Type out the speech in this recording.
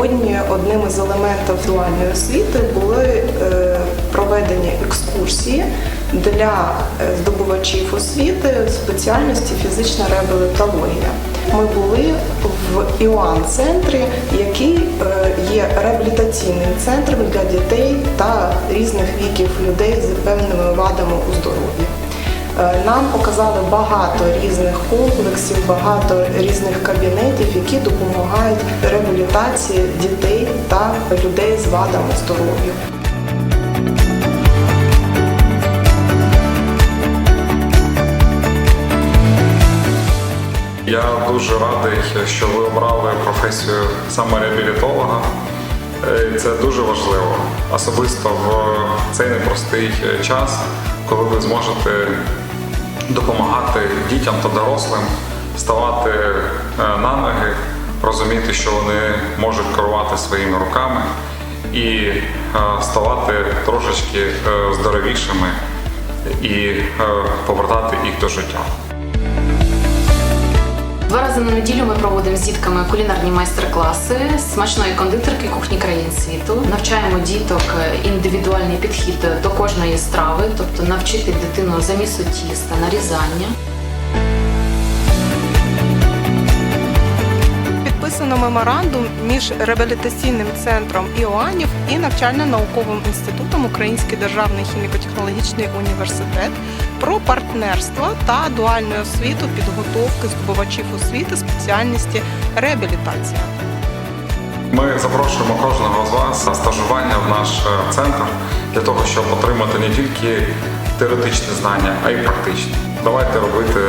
сьогодні одним із елементів дуальної освіти були е, проведені екскурсії для е, здобувачів освіти спеціальності фізична реабілітологія. Ми були в Іоан-центрі, який е, є реабілітаційним центром для дітей та різних віків людей з певними вадами у здоров'ї. Е, Нам показали багато різних комплексів, багато різних кабінетів, які допомагають реабілітації дітей та людей з вадами здоров'я. Я дуже радий, що ви обрали професію саме реабілітолога. Е, Це дуже важливо, особисто в цей непростий е, час, коли ви зможете допомагати дітям та дорослим ставати е, на ноги, розуміти, що вони можуть керувати своїми руками і е, ставати трошечки е, здоровішими і повертати їх до життя. Два рази на неділю ми проводимо з дітками кулінарні майстер-класи смачної кондитерки кухні країн світу. Навчаємо діток е, індивідуальний підхід до кожної страви, тобто навчити дитину замісу тіста, нарізання. Меморандум між реабілітаційним центром Іоанів і навчально-науковим інститутом Український державний хіміко-технологічний університет про партнерство та дуальну освіту підготовки здобувачів освіти спеціальності реабілітація. Ми запрошуємо кожного з вас на стажування в наш е, центр для того, щоб отримати не тільки теоретичні знання, а й практичні. Давайте робити